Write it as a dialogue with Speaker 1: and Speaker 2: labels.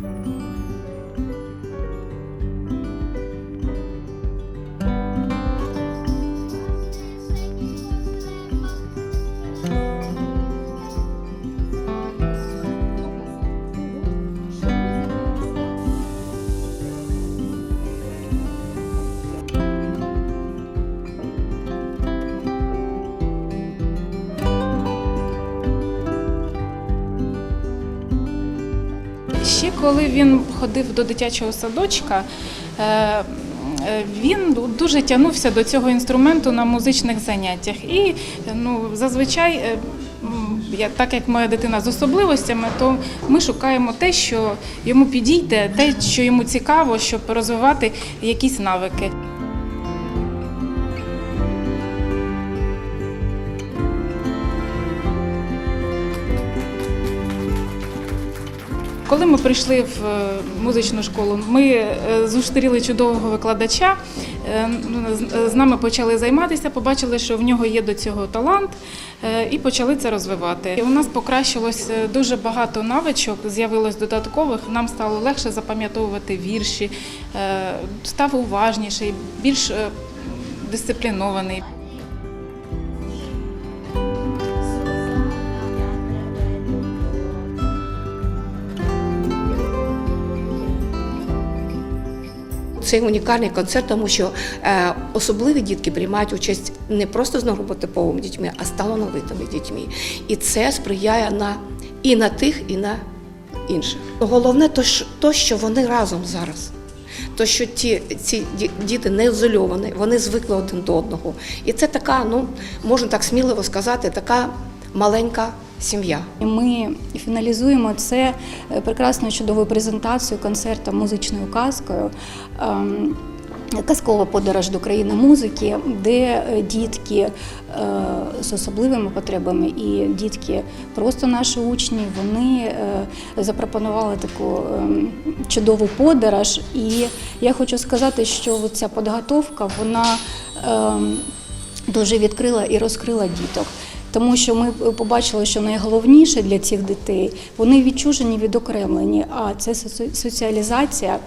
Speaker 1: Thank you. Коли він ходив до дитячого садочка, е, він дуже тягнувся до цього інструменту на музичних заняттях. І ну, зазвичай, е, так як моя дитина з особливостями, то ми шукаємо те, що йому підійде, те, що йому цікаво, щоб розвивати якісь навики. Коли ми прийшли в е, музичну школу, ми е, зустріли чудового викладача. е, з- З нами почали займатися, побачили, що в нього є до цього талант, і почали це розвивати. І у нас покращилось дуже багато навичок, з'явилось додаткових. Нам стало легше запам'ятовувати вірші, став уважніший, більш дисциплінований.
Speaker 2: Це унікальний концерт, тому що е, особливі дітки приймають участь не просто з нормотиповими дітьми, а з талановитими дітьми. І це сприяє на і на тих, і на інших. Головне то, що- вони разом зараз. То, що ті, ці ді- діти не ізольовані, вони звикли один до одного. І це така, ну можна так сміливо сказати, така маленька сім'я.
Speaker 3: Ми фіналізуємо це е, прекрасною чудовою презентацією концерту музичною казкою. ем, Казкова подорож до країни музики, де е, дітки е, з особливими потребами і дітки, просто наші учні, вони запропонували таку ем, чудову подорож. І я хочу сказати, що ця підготовка вона ем, дуже відкрила і розкрила діток. Тому що ми побачили, що найголовніше для цих дітей вони відчужені, відокремлені, а це соці- соціалізація